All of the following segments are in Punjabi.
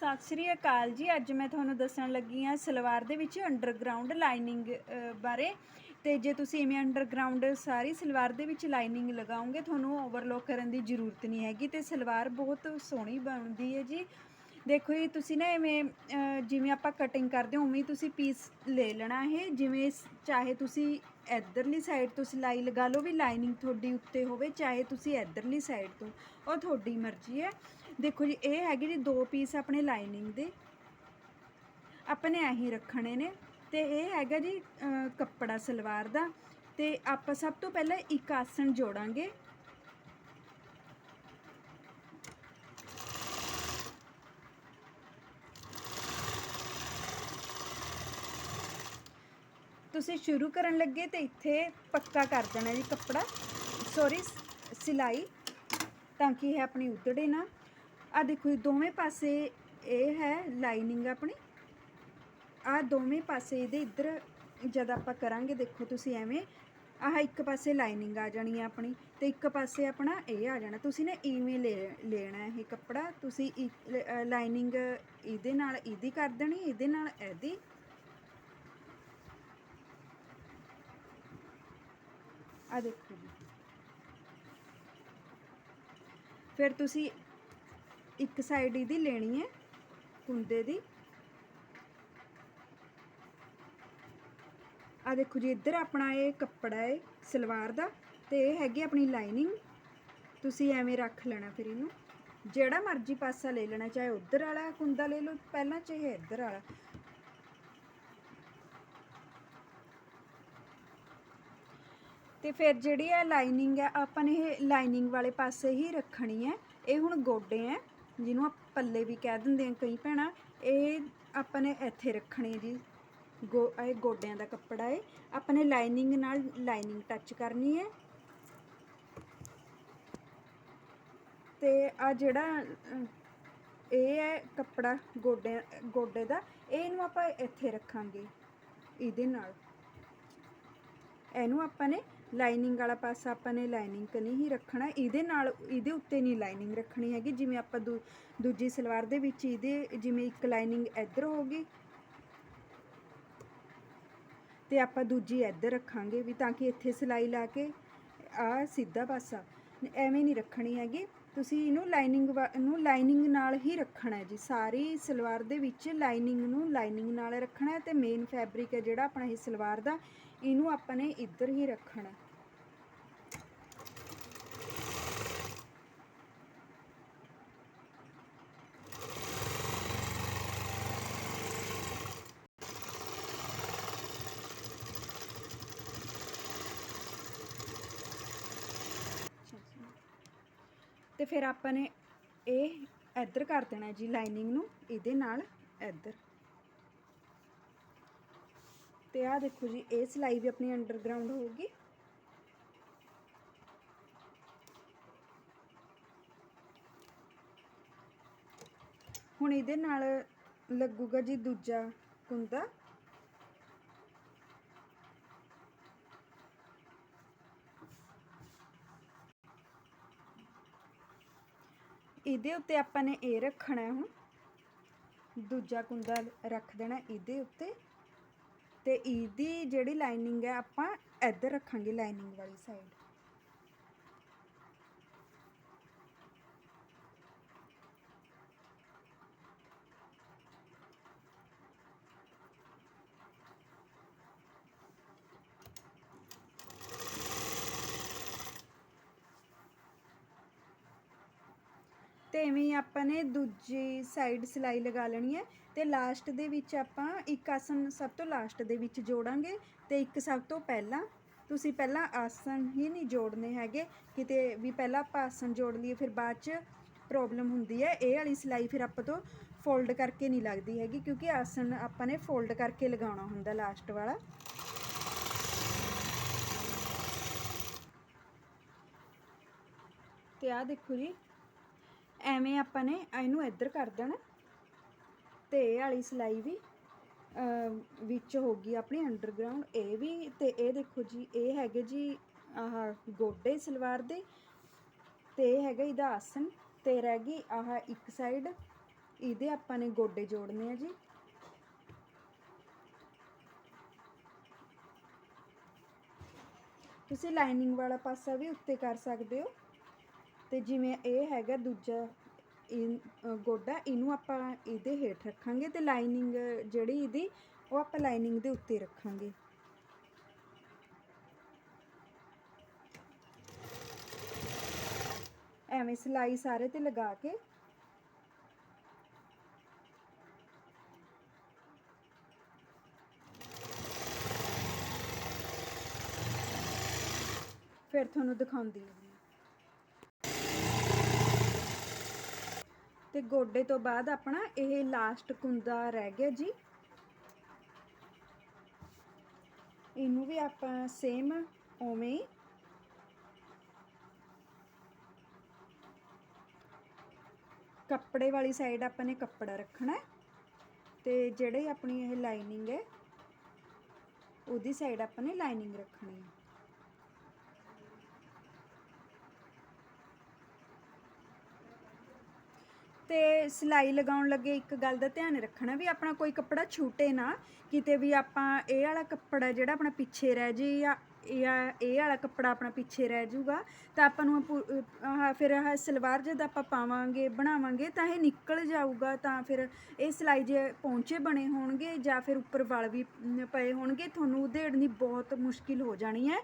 ਸਤਿ ਸ਼੍ਰੀ ਅਕਾਲ ਜੀ। ਅੱਜ ਮੈਂ ਤੁਹਾਨੂੰ ਦੱਸਣ ਲੱਗੀ ਹਾਂ ਸਲਵਾਰ ਦੇ ਵਿੱਚ ਅੰਡਰਗਰਾਉਂਡ ਲਾਈਨਿੰਗ ਬਾਰੇ। ਤੇ ਜੇ ਤੁਸੀਂ ਇਵੇਂ ਅੰਡਰਗਰਾਉਂਡ ਸਾਰੀ ਸਲਵਾਰ ਦੇ ਵਿੱਚ ਲਾਈਨਿੰਗ ਲਗਾਓਗੇ, ਤੁਹਾਨੂੰ ਓਵਰਲੋਕ ਕਰਨ ਦੀ ਜ਼ਰੂਰਤ ਨਹੀਂ ਹੈਗੀ। ਤੇ ਸਲਵਾਰ ਬਹੁਤ ਸੋਹਣੀ ਬਣਦੀ ਹੈ ਜੀ। ਦੇਖੋ ਜੀ, ਤੁਸੀਂ ਨਾ ਇਵੇਂ ਜਿਵੇਂ ਆਪਾਂ ਕਟਿੰਗ ਕਰਦੇ ਹਾਂ, ਉਵੇਂ ਤੁਸੀਂ ਪੀਸ ਲੈ ਲੈਣਾ ਹੈ ਜਿਵੇਂ ਚਾਹੇ ਤੁਸੀਂ ਇਧਰਲੀ ਸਾਈਡ ਤੋਂ ਸਿਲਾਈ ਲਗਾ ਲਓ ਵੀ ਲਾਈਨਿੰਗ ਤੁਹਾਡੀ ਉੱਤੇ ਹੋਵੇ, ਚਾਹੇ ਤੁਸੀਂ ਇਧਰਲੀ ਸਾਈਡ ਤੋਂ, ਉਹ ਤੁਹਾਡੀ ਮਰਜ਼ੀ ਹੈ। ਦੇਖੋ ਜੀ, ਇਹ ਹੈਗੇ ਜੀ ਦੋ ਪੀਸ ਆਪਣੇ ਲਾਈਨਿੰਗ ਦੇ। ਆਪਣੇ ਨੇ ਐਹੀ ਰੱਖਣੇ ਨੇ। ਤੇ ਇਹ ਹੈਗਾ ਜੀ ਕੱਪੜਾ ਸਲਵਾਰ ਦਾ। ਤੇ ਆਪਾਂ ਸਭ ਤੋਂ ਪਹਿਲਾਂ ਇੱਕ ਆਸਣ ਜੋੜਾਂਗੇ। ਤੁਸੀਂ ਸ਼ੁਰੂ ਕਰਨ ਲੱਗੇ ਤੇ ਇੱਥੇ ਪੱਕਾ ਕਰ ਦੇਣਾ ਜੀ ਕੱਪੜਾ। ਸੌਰੀ ਸਿਲਾਈ, ਤਾਂ ਕਿ ਇਹ ਆਪਣੀ ਉਧੜੇ ਨਾ। ਆ ਦੇਖੋ ਜੀ ਦੋਵੇਂ ਪਾਸੇ ਇਹ ਹੈ ਲਾਈਨਿੰਗ ਆਪਣੀ। ਆ ਦੋਵੇਂ ਪਾਸੇ ਇਹਦੇ ਇੱਧਰ ਜਦ ਆਪਾਂ ਕਰਾਂਗੇ, ਦੇਖੋ ਤੁਸੀਂ ਐਵੇਂ, ਆਹ ਇੱਕ ਪਾਸੇ ਲਾਈਨਿੰਗ ਆ ਜਾਣੀ ਹੈ ਆਪਣੀ ਤੇ ਇੱਕ ਪਾਸੇ ਆਪਣਾ ਇਹ ਆ ਜਾਣਾ। ਤੁਸੀਂ ਨਾ ਇਵੇਂ ਲੈ, ਲੈਣਾ ਇਹ ਕੱਪੜਾ, ਤੁਸੀਂ ਲਾਈਨਿੰਗ ਇਹਦੇ ਨਾਲ ਇਹਦੀ ਕਰ ਦੇਣੀ, ਇਹਦੇ ਨਾਲ ਇਹਦੀ। ਆ ਦੇਖੋ ਜੀ। ਫਿਰ ਤੁਸੀਂ ਇੱਕ ਸਾਈਡ ਇਹਦੀ ਲੈਣੀ ਹੈ ਕੁੰਦੇ ਦੀ। ਆ ਦੇਖੋ ਜੀ, ਇੱਧਰ ਆਪਣਾ ਇਹ ਕੱਪੜਾ ਹੈ, ਸਲਵਾਰ ਦਾ ਤੇ ਇਹ ਹੈਗੀ ਆਪਣੀ ਲਾਈਨਿੰਗ ਤੁਸੀਂ ਐਵੇਂ ਰੱਖ ਲੈਣਾ ਫਿਰ ਇਹਨੂੰ। ਜਿਹੜਾ ਮਰਜ਼ੀ ਪਾਸਾ ਲੈ ਲੈਣਾ, ਚਾਹੇ ਉੱਧਰ ਵਾਲਾ ਕੁੰਦਾ ਲੈ ਲਓ, ਪਹਿਲਾਂ ਚਾਹੇ ਇੱਧਰ ਵਾਲਾ। ਤੇ ਫਿਰ ਜਿਹੜੀ ਹੈ ਲਾਈਨਿੰਗ ਹੈ, ਆਪਾਂ ਨੇ ਇਹ ਲਾਈਨਿੰਗ ਵਾਲੇ ਪਾਸੇ ਹੀ ਰੱਖਣੀ ਹੈ। ਇਹ ਹੁਣ ਗੋਡੇ ਹੈ। ਜਿਹਨੂੰ ਆਪ ਪੱਲੇ ਵੀ ਕਹਿ ਦਿੰਦੇ ਆ ਕਈ ਭੈਣਾਂ, ਇਹ ਆਪਾਂ ਨੇ ਇੱਥੇ ਰੱਖਣੀ ਹੈ ਜੀ। ਗੋ, ਇਹ ਗੋਡਿਆਂ ਦਾ ਕੱਪੜਾ ਹੈ ਆਪਾਂ ਨੇ ਲਾਈਨਿੰਗ ਨਾਲ ਲਾਈਨਿੰਗ ਟੱਚ ਕਰਨੀ ਹੈ ਤੇ ਆ ਜਿਹੜਾ ਇਹ ਹੈ ਕੱਪੜਾ ਗੋਡੇ ਗੋਡੇ ਦਾ, ਇਹਨੂੰ ਆਪਾਂ ਇੱਥੇ ਰੱਖਾਂਗੇ, ਇਹਦੇ ਨਾਲ। ਇਹਨੂੰ ਆਪਾਂ ਨੇ ਲਾਈਨਿੰਗ ਵਾਲਾ ਪਾਸਾ ਆਪਾਂ ਨੇ ਲਾਈਨਿੰਗ ਕਨੀ ਹੀ ਰੱਖਣਾ। ਇਹਦੇ ਨਾਲ, ਇਹਦੇ ਉੱਤੇ ਨਹੀਂ ਲਾਈਨਿੰਗ ਰੱਖਣੀ ਹੈਗੀ। ਜਿਵੇਂ ਆਪਾਂ ਦੂ- ਦੂਜੀ ਸਲਵਾਰ ਦੇ ਵਿੱਚ ਇਹਦੇ, ਜਿਵੇਂ ਇੱਕ ਲਾਈਨਿੰਗ ਇੱਧਰ ਹੋਗੀ ਤੇ ਆਪਾਂ ਦੂਜੀ ਇੱਧਰ ਰੱਖਾਂਗੇ ਵੀ ਤਾਂ ਕਿ ਇੱਥੇ ਸਿਲਾਈ ਲਾ ਕੇ ਆ ਸਿੱਧਾ ਪਾਸਾ। ਐਵੇਂ ਨਹੀਂ ਰੱਖਣੀ ਹੈਗੀ। ਤੁਸੀਂ ਇਹਨੂੰ ਲਾਈਨਿੰਗ ਨੂੰ ਲਾਈਨਿੰਗ ਨਾਲ ਹੀ ਰੱਖਣਾ ਹੈ ਜੀ। ਸਾਰੀ ਸਲਵਾਰ ਦੇ ਵਿੱਚ ਲਾਈਨਿੰਗ ਨੂੰ ਲਾਈਨਿੰਗ ਨਾਲ ਰੱਖਣਾ ਹੈ ਤੇ ਮੇਨ ਫੈਬਰਿਕ ਹੈ ਜਿਹੜਾ ਆਪਣਾ ਇਹ ਸਲਵਾਰ ਦਾ, ਇਹਨੂੰ ਆਪਾਂ ਨੇ ਇੱਧਰ ਹੀ ਰੱਖਣਾ ਫਿਰ ਆਪਾਂ ਨੇ ਇਹ ਇੱਧਰ ਕਰ ਦੇਣਾ ਜੀ ਲਾਈਨਿੰਗ ਨੂੰ, ਇਹਦੇ ਨਾਲ ਇੱਧਰ। ਤੇ ਆਹ ਦੇਖੋ ਜੀ, ਇਹ ਸਿਲਾਈ ਵੀ ਆਪਣੀ ਅੰਡਰਗਰਾਉਂਡ ਹੋਊਗੀ। ਹੁਣ ਇਹਦੇ ਨਾਲ ਲੱਗੂਗਾ ਜੀ ਦੂਜਾ ਕੁੰਦਾ। ਇਹਦੇ ਉੱਤੇ ਆਪਾਂ ਨੇ ਇਹ ਰੱਖਣਾ ਹੁਣ। ਦੂਜਾ ਕੁੰਡਾ ਰੱਖ ਦੇਣਾ ਇਹਦੇ ਉੱਤੇ। ਤੇ ਇਹਦੀ ਜਿਹੜੀ ਲਾਈਨਿੰਗ ਹੈ ਆਪਾਂ ਇੱਧਰ ਰੱਖਾਂਗੇ ਲਾਈਨਿੰਗ ਵਾਲੀ ਸਾਈਡ ਤੇ ਐਵੇਂ ਹੀ ਆਪਾਂ ਨੇ ਦੂਜੀ ਸਾਈਡ ਸਿਲਾਈ ਲਗਾ ਲੈਣੀ ਹੈ ਤੇ ਲਾਸਟ ਦੇ ਵਿੱਚ ਆਪਾਂ ਇੱਕ ਆਸਨ ਸਭ ਤੋਂ ਲਾਸਟ ਦੇ ਵਿੱਚ ਜੋੜਾਂਗੇ ਤੇ ਇੱਕ ਸਭ ਤੋਂ ਪਹਿਲਾਂ ਤੁਸੀਂ ਪਹਿਲਾਂ ਆਸਨ ਹੀ ਨਹੀਂ ਜੋੜਨੇ ਹੈਗੇ, ਕਿਤੇ ਵੀ ਪਹਿਲਾਂ ਆਪਾਂ ਆਸਨ ਜੋੜ ਲਈਏ ਫਿਰ ਬਾਅਦ ਚ ਪ੍ਰੋਬਲਮ ਹੁੰਦੀ ਹੈ, ਇਹ ਵਾਲੀ ਸਿਲਾਈ ਫਿਰ ਆਪਾਂ ਤੋਂ ਫੋਲਡ ਕਰਕੇ ਨਹੀਂ ਲੱਗਦੀ ਹੈਗੀ ਕਿਉਂਕਿ ਆਸਨ ਆਪਾਂ ਨੇ ਫੋਲਡ ਕਰਕੇ ਲਗਾਉਣਾ ਹੁੰਦਾ ਲਾਸਟ ਵਾਲਾ। ਤੇ ਆਹ ਦੇਖੋ ਜੀ ਐਵੇਂ ਆਪਾਂ ਨੇ ਇਹਨੂੰ ਇੱਧਰ ਕਰ ਦੇਣਾ ਤੇ ਇਹ ਵਾਲੀ ਸਿਲਾਈ ਵੀ ਵਿੱਚ ਹੋ ਗਈ ਆਪਣੀ ਅੰਡਰਗਰਾਉਂਡ ਇਹ ਵੀ ਤੇ ਇਹ ਦੇਖੋ ਜੀ, ਇਹ ਹੈਗੇ ਜੀ ਆਹ ਗੋਡੇ ਸਲਵਾਰ ਦੇ ਤੇ ਇਹ ਹੈਗਾ ਇਹਦਾ ਆਸਨ ਤੇ ਰਹਿ ਗਈ ਆਹ ਇੱਕ ਸਾਈਡ ਇਹਦੇ ਆਪਾਂ ਨੇ ਗੋਡੇ ਜੋੜਨੇ ਆ ਜੀ। ਤੁਸੀਂ ਲਾਈਨਿੰਗ ਵਾਲਾ ਪਾਸਾ ਵੀ ਉੱਤੇ ਕਰ ਸਕਦੇ ਹੋ। ਅਤੇ ਜਿਵੇਂ ਇਹ ਹੈਗਾ ਦੂਜਾ ਇਹ ਗੋਡਾ, ਇਹਨੂੰ ਆਪਾਂ ਇਹਦੇ ਹੇਠ ਰੱਖਾਂਗੇ ਤੇ ਲਾਈਨਿੰਗ ਜਿਹੜੀ ਇਹਦੀ, ਉਹ ਆਪਾਂ ਲਾਈਨਿੰਗ ਦੇ ਉੱਤੇ ਰੱਖਾਂਗੇ। ਐਵੇਂ ਸਿਲਾਈ ਸਾਰੇ ਤੇ ਲਗਾ ਕੇ। ਫਿਰ ਤੁਹਾਨੂੰ ਦਿਖਾਉਂਦੀ ਹਾਂ। ਤੇ ਗੋਡੇ ਤੋਂ ਬਾਅਦ ਆਪਣਾ ਇਹ ਲਾਸਟ ਕੁੰਦਾ ਰਹਿ ਗਿਆ ਜੀ। ਇਹਨੂੰ ਵੀ ਆਪਾਂ ਸੇਮ ਉਵੇਂ ਹੀ। ਕੱਪੜੇ ਵਾਲੀ ਸਾਈਡ ਆਪਾਂ ਨੇ ਕੱਪੜਾ ਰੱਖਣਾ ਹੈ। ਤੇ ਜਿਹੜੇ ਆਪਣੀ ਇਹ ਲਾਈਨਿੰਗ ਹੈ, ਉਹਦੀ ਸਾਈਡ ਆਪਾਂ ਨੇ ਲਾਈਨਿੰਗ ਰੱਖਣੀ ਹੈ। ਤੇ ਸਿਲਾਈ ਲਗਾਉਣ ਲੱਗੇ ਇੱਕ ਗੱਲ ਦਾ ਧਿਆਨ ਰੱਖਣਾ ਵੀ ਆਪਣਾ ਕੋਈ ਕੱਪੜਾ ਛੂਟੇ ਨਾ ਕਿਤੇ ਵੀ ਆਪਾਂ ਇਹ ਵਾਲਾ ਕੱਪੜਾ ਜਿਹੜਾ ਆਪਣਾ ਪਿੱਛੇ ਰਹਿ ਜੇ ਜਾਂ ਜਾਂ ਇਹ ਵਾਲਾ ਕੱਪੜਾ ਆਪਣਾ ਪਿੱਛੇ ਰਹਿ ਜਾਊਗਾ ਤਾਂ ਆਪਾਂ ਨੂੰ ਪੂ- ਆਹ ਫਿਰ ਆਹ ਸਲਵਾਰ ਜਦ ਆਪਾਂ ਪਾਵਾਂਗੇ ਬਣਾਵਾਂਗੇ ਤਾਂ ਇਹ ਨਿਕਲ ਜਾਊਗਾ ਤਾਂ ਫਿਰ ਇਹ ਸਿਲਾਈ ਜੇ ਪੌਂਚੇ ਬਣੇ ਹੋਣਗੇ ਜਾਂ ਫਿਰ ਉੱਪਰ ਵਲ ਵੀ ਮ, ਪਏ ਹੋਣਗੇ ਤੁਹਾਨੂੰ ਉਧੇੜਨੀ ਬਹੁਤ ਮੁਸ਼ਕਿਲ ਹੋ ਜਾਣੀ ਹੈ।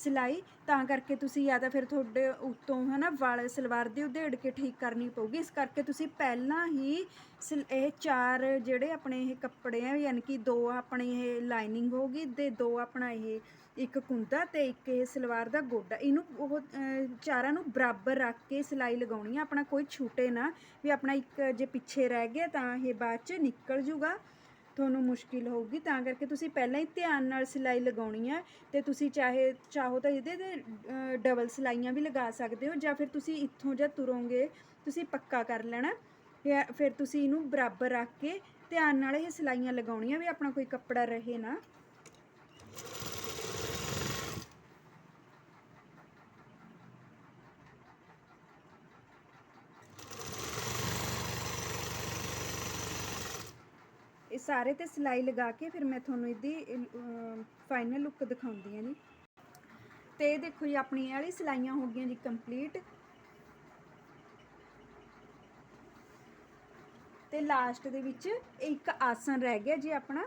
ਸਿਲਾਈ, ਤਾਂ ਕਰਕੇ ਤੁਸੀਂ ਜਾਂ ਤਾਂ ਫਿਰ ਤੁਹਾਡੇ ਉੱਤੋਂ ਹਨਾ ਵਾਲ ਸਲਵਾਰ ਦੇ ਉਧੇੜ ਕੇ ਠੀਕ ਕਰਨੀ ਪਊਗੀ। ਇਸ ਕਰਕੇ ਤੁਸੀਂ ਪਹਿਲਾਂ ਹੀ ਸਿਲ- ਇਹ ਚਾਰ ਜਿਹੜੇ ਆਪਣੇ ਇਹ ਕੱਪੜੇ ਆ, ਯਾਨੀ ਕਿ ਦੋ ਆਪਣੇ ਇਹ ਲਾਈਨਿੰਗ ਹੋਗੀ ਤੇ ਦੋ ਆਪਣਾ ਇਹ ਇੱਕ ਕੁੰਦਾ ਤੇ ਇੱਕ ਇਹ ਸਲਵਾਰ ਦਾ ਗੋਡਾ। ਇਹਨੂੰ ਉਹ ਚਾਰਾਂ ਨੂੰ ਬਰਾਬਰ ਰੱਖ ਕੇ ਸਿਲਾਈ ਲਗਾਉਣੀ ਆ। ਆਪਣਾ ਕੋਈ ਛੂਟੇ ਨਾ ਵੀ ਆਪਣਾ ਇੱਕ ਜੇ ਪਿੱਛੇ ਰਹਿ ਗਿਆ ਤਾਂ ਇਹ ਬਾਅਦ ਚ ਨਿਕਲ ਜੂਗਾ। ਤੁਹਾਨੂੰ ਮੁਸ਼ਕਿਲ ਹੋਊਗੀ, ਤਾਂ ਕਰਕੇ ਤੁਸੀਂ ਪਹਿਲਾਂ ਹੀ ਧਿਆਨ ਨਾਲ ਸਿਲਾਈ ਲਗਾਉਣੀ ਹੈ ਤੇ ਤੁਸੀਂ ਚਾਹੇ, ਚਾਹੋ ਤਾਂ ਇਹਦੇ ਤੇ ਡਬਲ ਸਿਲਾਈਆਂ ਵੀ ਲਗਾ ਸਕਦੇ ਹੋ ਜਾਂ ਫਿਰ ਤੁਸੀਂ ਇੱਥੋਂ ਜਾਂ ਤੁਰੋਗੇ, ਤੁਸੀਂ ਪੱਕਾ ਕਰ ਲੈਣਾ। ਜਾਂ ਫਿਰ ਤੁਸੀਂ ਇਹਨੂੰ ਬਰਾਬਰ ਰੱਖ ਕੇ ਧਿਆਨ ਨਾਲ ਇਹ ਸਿਲਾਈਆਂ ਲਗਾਉਣੀਆਂ ਵੀ ਆਪਣਾ ਕੋਈ ਕੱਪੜਾ ਰਹੇ ਨਾ। ਸਾਰੇ ਤੇ ਸਿਲਾਈ ਲਗਾ ਕੇ ਫਿਰ ਮੈਂ ਤੁਹਾਨੂੰ ਇਹਦੀ ਫਾਈਨਲ ਲੁੱਕ ਦਿਖਾਉਂਦੀ ਹਾਂ ਜੀ। ਤੇ ਦੇਖੋ ਜੀ, ਆਪਣੀ ਇਹ ਵਾਲੀ ਸਿਲਾਈਆਂ ਹੋ ਗਈਆਂ ਜੀ ਕੰਪਲੀਟ ਤੇ ਲਾਸਟ ਦੇ ਵਿੱਚ ਇੱਕ ਆਸਨ ਰਹਿ ਗਿਆ ਜੀ ਆਪਣਾ।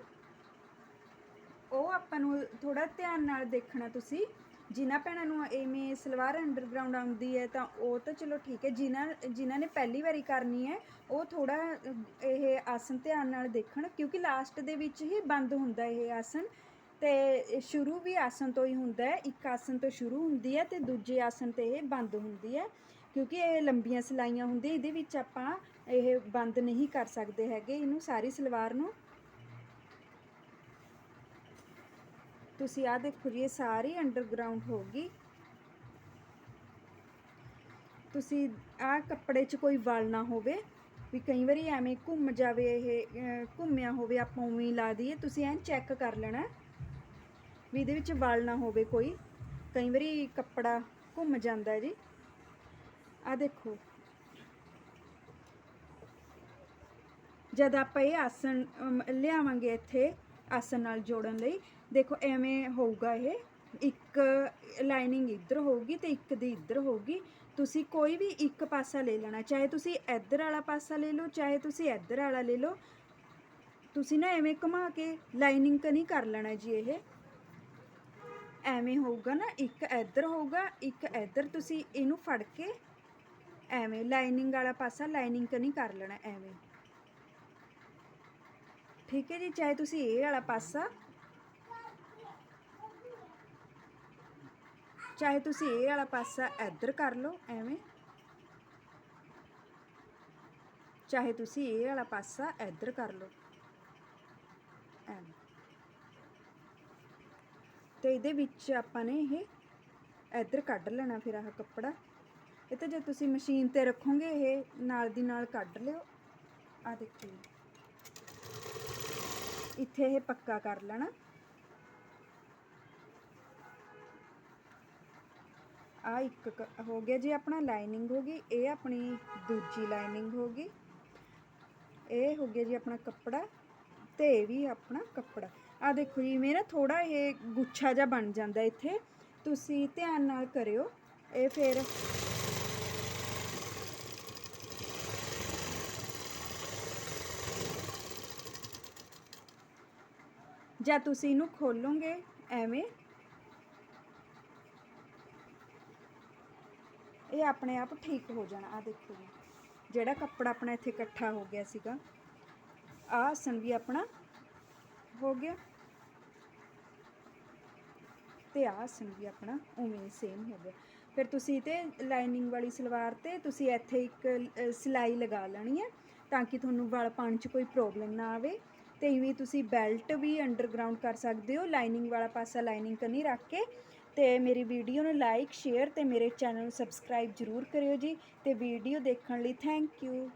ਉਹ ਆਪਾਂ ਨੂੰ ਥੋੜਾ ਧਿਆਨ ਨਾਲ ਦੇਖਣਾ ਤੁਸੀਂ। ਜਿਨ੍ਹਾਂ ਭੈਣਾਂ ਨੂੰ ਐਵੇਂ ਸਲਵਾਰ ਅੰਡਰਗਰਾਉਂਡ ਆਉਂਦੀ ਹੈ, ਤਾਂ ਉਹ ਤਾਂ ਚਲੋ ਠੀਕ ਹੈ। ਜਿਨ੍ਹਾਂ ਜਿਨ੍ਹਾਂ ਨੇ ਪਹਿਲੀ ਵਾਰੀ ਕਰਨੀ ਹੈ, ਉਹ ਥੋੜਾ ਇਹ ਆਸਨ ਧਿਆਨ ਨਾਲ ਦੇਖਣ, ਕਿਉਂਕਿ ਲਾਸਟ ਦੇ ਵਿੱਚ ਹੀ ਬੰਦ ਹੁੰਦਾ ਇਹ ਆਸਨ ਤੇ ਸ਼ੁਰੂ ਵੀ ਆਸਨ ਤੋਂ ਹੀ ਹੁੰਦਾ ਹੈ, ਇੱਕ ਆਸਨ ਤੋਂ ਸ਼ੁਰੂ ਹੁੰਦੀ ਹੈ ਤੇ ਦੂਜੇ ਆਸਨ ਤੇ ਇਹ ਬੰਦ ਹੁੰਦੀ ਹੈ। ਕਿਉਂਕਿ ਇਹ ਲੰਬੀਆਂ ਸਿਲਾਈਆਂ ਹੁੰਦੀਆਂ, ਇਹਦੇ ਵਿੱਚ ਆਪਾਂ ਇਹ ਬੰਦ ਨਹੀਂ ਕਰ ਸਕਦੇ ਹੈਗੇ, ਇਹਨੂੰ ਸਾਰੀ ਸਲਵਾਰ ਨੂੰ ਤੁਸੀਂ ਆਹ ਦੇਖੋ ਜੀ, ਇਹ ਸਾਰੀ ਅੰਡਰਗਰਾਉਂਡ ਹੋਗੀ ਤੁਸੀਂ ਆਹ ਕੱਪੜੇ 'ਚ ਕੋਈ ਵਲ ਨਾ ਹੋਵੇ, ਵੀ ਕਈ ਵਾਰੀ ਐਵੇਂ ਘੁੰਮ ਜਾਵੇ ਇਹ ਘੁੰਮਿਆ ਹੋਵੇ, ਆਪਾਂ ਉਵੇਂ ਲਾ ਦਈਏ, ਤੁਸੀਂ ਐਂ ਚੈੱਕ ਕਰ ਲੈਣਾ ਵੀ ਇਹਦੇ ਵਿੱਚ ਵਲ ਨਾ ਹੋਵੇ ਕੋਈ। ਕਈ ਵਾਰੀ ਕੱਪੜਾ ਘੁੰਮ ਜਾਂਦਾ ਜੀ। ਆ ਦੇਖੋ। ਜਦ ਆਪਾਂ ਇਹ ਆਸਣ ਲਿਆਵਾਂਗੇ ਇੱਥੇ ਆਸਨ ਨਾਲ ਜੋੜਨ ਲਈ। ਦੇਖੋ, ਐਵੇਂ ਹੋਊਗਾ ਇਹ। ਇੱਕ ਲਾਈਨਿੰਗ ਇੱਧਰ ਹੋਊਗੀ ਤੇ ਇੱਕ ਦੀ ਇੱਧਰ ਹੋਊਗੀ। ਤੁਸੀਂ ਕੋਈ ਵੀ ਇੱਕ ਪਾਸਾ ਲੈ ਲੈਣਾ, ਚਾਹੇ ਤੁਸੀਂ ਇੱਧਰ ਵਾਲਾ ਪਾਸਾ ਲੈ ਲਓ, ਚਾਹੇ ਤੁਸੀਂ ਇੱਧਰ ਵਾਲਾ ਲੈ ਲਓ। ਤੁਸੀਂ ਨਾ ਐਵੇਂ ਘੁਮਾ ਕੇ ਲਾਈਨਿੰਗ ਕਨੀ ਕਰ ਲੈਣਾ ਜੀ ਇਹ। ਐਵੇਂ ਹੋਊਗਾ ਨਾ, ਇੱਕ ਇੱਧਰ ਹੋਊਗਾ, ਇੱਕ ਇੱਧਰ। ਤੁਸੀਂ ਇਹਨੂੰ ਫੜ ਕੇ ਐਵੇਂ ਲਾਈਨਿੰਗ ਵਾਲਾ ਪਾਸਾ ਲਾਈਨਿੰਗ ਕਨੀ ਕਰ ਲੈਣਾ ਐਵੇਂ। ਠੀਕ ਹੈ ਜੀ, ਚਾਹੇ ਤੁਸੀਂ ਇਹ ਵਾਲਾ ਪਾਸਾ, ਚਾਹੇ ਤੁਸੀਂ ਇਹ ਵਾਲਾ ਪਾਸਾ ਇੱਧਰ ਕਰ ਲਓ, ਐਵੇਂ। ਚਾਹੇ ਤੁਸੀਂ ਇਹ ਵਾਲਾ ਪਾਸਾ ਇੱਧਰ ਕਰ ਲਓ, ਐਵੇਂ। ਤੇ ਇਹਦੇ ਵਿੱਚ ਆਪਾਂ ਨੇ ਇਹ ਇੱਧਰ ਕੱਢ ਲੈਣਾ ਫਿਰ ਆਹ ਕੱਪੜਾ। ਇਹ ਤਾਂ ਜੇ ਤੁਸੀਂ ਮਸ਼ੀਨ ਤੇ ਰੱਖੋਗੇ, ਇਹ ਨਾਲ ਦੀ ਨਾਲ ਕੱਢ ਲਿਓ। ਆ ਦੇਖੋ ਇੱਥੇ ਇਹ ਪੱਕਾ ਕਰ ਲੈਣਾ। ਆ ਇੱਕ ਹੋ ਗਿਆ ਜੀ ਆਪਣਾ ਲਾਈਨਿੰਗ ਹੋ ਗਈ, ਇਹ ਆਪਣੀ ਦੂਜੀ ਲਾਈਨਿੰਗ ਹੋ ਗਈ। ਇਹ ਹੋ ਗਿਆ ਜੀ ਆਪਣਾ ਕੱਪੜਾ ਤੇ ਇਹ ਵੀ ਆਪਣਾ ਕੱਪੜਾ। ਆ ਦੇਖੋ ਜੀ ਮੇਰਾ ਥੋੜਾ ਇਹ ਗੁੱਛਾ ਜਿਹਾ ਬਣ ਜਾਂਦਾ ਇੱਥੇ। ਤੁਸੀਂ ਧਿਆਨ ਨਾਲ ਕਰਿਓ, ਇਹ ਫਿਰ ਜਾਂ ਤੁਸੀਂ ਇਹਨੂੰ ਖੋਲੋਗੇ, ਐਵੇਂ। ਇਹ ਆਪਣੇ ਆਪ ਠੀਕ ਹੋ ਜਾਣਾ ਆ ਦੇਖੋ। ਜਿਹੜਾ ਕੱਪੜਾ ਆਪਣਾ ਇੱਥੇ ਇਕੱਠਾ ਹੋ ਗਿਆ ਸੀਗਾ, ਆਹ ਆਸਣ ਵੀ ਆਪਣਾ ਹੋ ਗਿਆ। ਤੇ ਆਹ ਆਸਣ ਵੀ ਆਪਣਾ ਉਵੇਂ ਸੇਮ ਹੋ ਗਿਆ। ਫਿਰ ਤੁਸੀਂ ਤੇ ਲਾਈਨਿੰਗ ਵਾਲੀ ਸਲਵਾਰ ਤੇ ਤੁਸੀਂ ਇੱਥੇ ਇੱਕ ਸਿਲਾਈ ਲਗਾ ਲੈਣੀ ਹੈ, ਤਾਂ ਕਿ ਤੁਹਾਨੂੰ ਵਲ ਪਾਉਣ 'ਚ ਕੋਈ ਪ੍ਰੋਬਲਮ ਨਾ ਆਵੇ। ਤੇ ਇਵੇਂ ਤੁਸੀਂ ਬੈਲਟ ਵੀ ਅੰਡਰਗਰਾਉਂਡ ਕਰ ਸਕਦੇ ਹੋ ਲਾਈਨਿੰਗ ਵਾਲਾ ਪਾਸਾ ਲਾਈਨਿੰਗ ਕਰਨੀ ਰੱਖ ਕੇ। ਤੇ ਮੇਰੀ ਵੀਡੀਓ ਨੂੰ ਲਾਈਕ ਸ਼ੇਅਰ ਤੇ ਮੇਰੇ ਚੈਨਲ ਨੂੰ ਸਬਸਕ੍ਰਾਈਬ ਜਰੂਰ ਕਰਿਓ ਜੀ। ਤੇ ਵੀਡੀਓ ਦੇਖਣ ਲਈ ਥੈਂਕ ਯੂ